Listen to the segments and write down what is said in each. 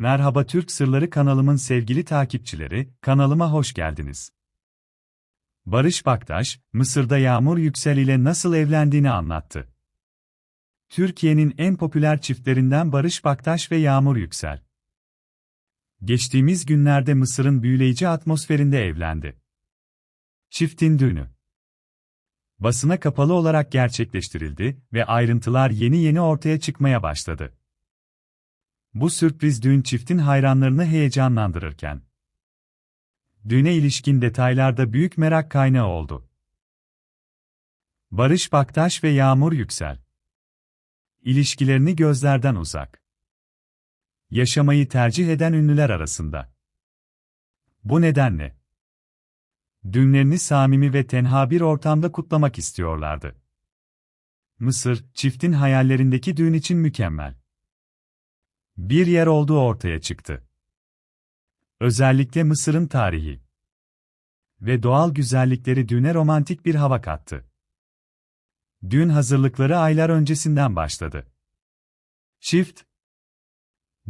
Merhaba Türk Sırları kanalımın sevgili takipçileri, kanalıma hoş geldiniz. Barış Baktaş, Mısır'da Yağmur Yüksel ile nasıl evlendiğini anlattı. Türkiye'nin en popüler çiftlerinden Barış Baktaş ve Yağmur Yüksel. Geçtiğimiz günlerde Mısır'ın büyüleyici atmosferinde evlendi. Çiftin düğünü basına kapalı olarak gerçekleştirildi ve ayrıntılar yeni yeni ortaya çıkmaya başladı. Bu sürpriz düğün çiftin hayranlarını heyecanlandırırken, düğüne ilişkin detaylarda büyük merak kaynağı oldu. Barış Baktaş ve Yağmur Yüksel İlişkilerini gözlerden uzak. Yaşamayı tercih eden ünlüler arasında. Bu nedenle düğünlerini samimi ve tenha bir ortamda kutlamak istiyorlardı. Mısır, çiftin hayallerindeki düğün için mükemmel bir yer olduğu ortaya çıktı. Özellikle Mısır'ın tarihi ve doğal güzellikleri düğüne romantik bir hava kattı. Düğün hazırlıkları aylar öncesinden başladı. Çift,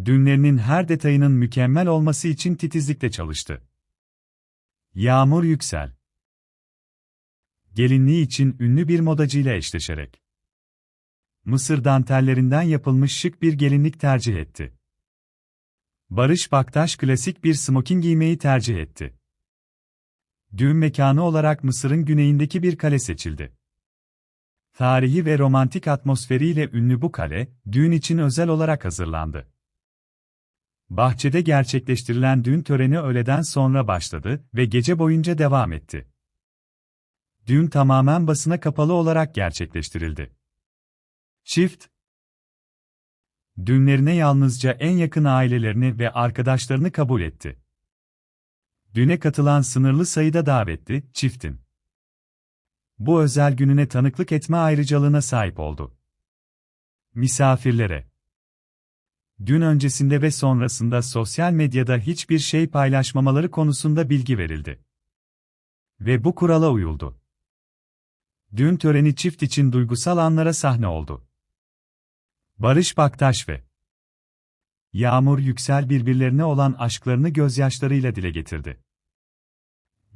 düğünlerinin her detayının mükemmel olması için titizlikle çalıştı. Yağmur Yüksel Gelinliği için ünlü bir modacıyla eşleşerek Mısır dantellerinden yapılmış şık bir gelinlik tercih etti. Barış Baktaş klasik bir smoking giymeyi tercih etti. Düğün mekanı olarak Mısır'ın güneyindeki bir kale seçildi. Tarihi ve romantik atmosferiyle ünlü bu kale, düğün için özel olarak hazırlandı. Bahçede gerçekleştirilen düğün töreni öğleden sonra başladı ve gece boyunca devam etti. Düğün tamamen basına kapalı olarak gerçekleştirildi. Çift, Düğünlerine yalnızca en yakın ailelerini ve arkadaşlarını kabul etti. Düğüne katılan sınırlı sayıda davetli, çiftin. Bu özel gününe tanıklık etme ayrıcalığına sahip oldu. Misafirlere. Dün öncesinde ve sonrasında sosyal medyada hiçbir şey paylaşmamaları konusunda bilgi verildi. Ve bu kurala uyuldu. Düğün töreni çift için duygusal anlara sahne oldu. Barış Baktaş ve Yağmur Yüksel birbirlerine olan aşklarını gözyaşlarıyla dile getirdi.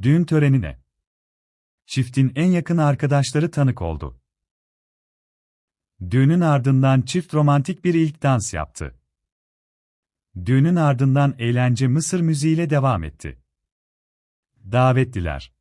Düğün törenine çiftin en yakın arkadaşları tanık oldu. Düğünün ardından çift romantik bir ilk dans yaptı. Düğünün ardından eğlence Mısır müziğiyle devam etti. Davetliler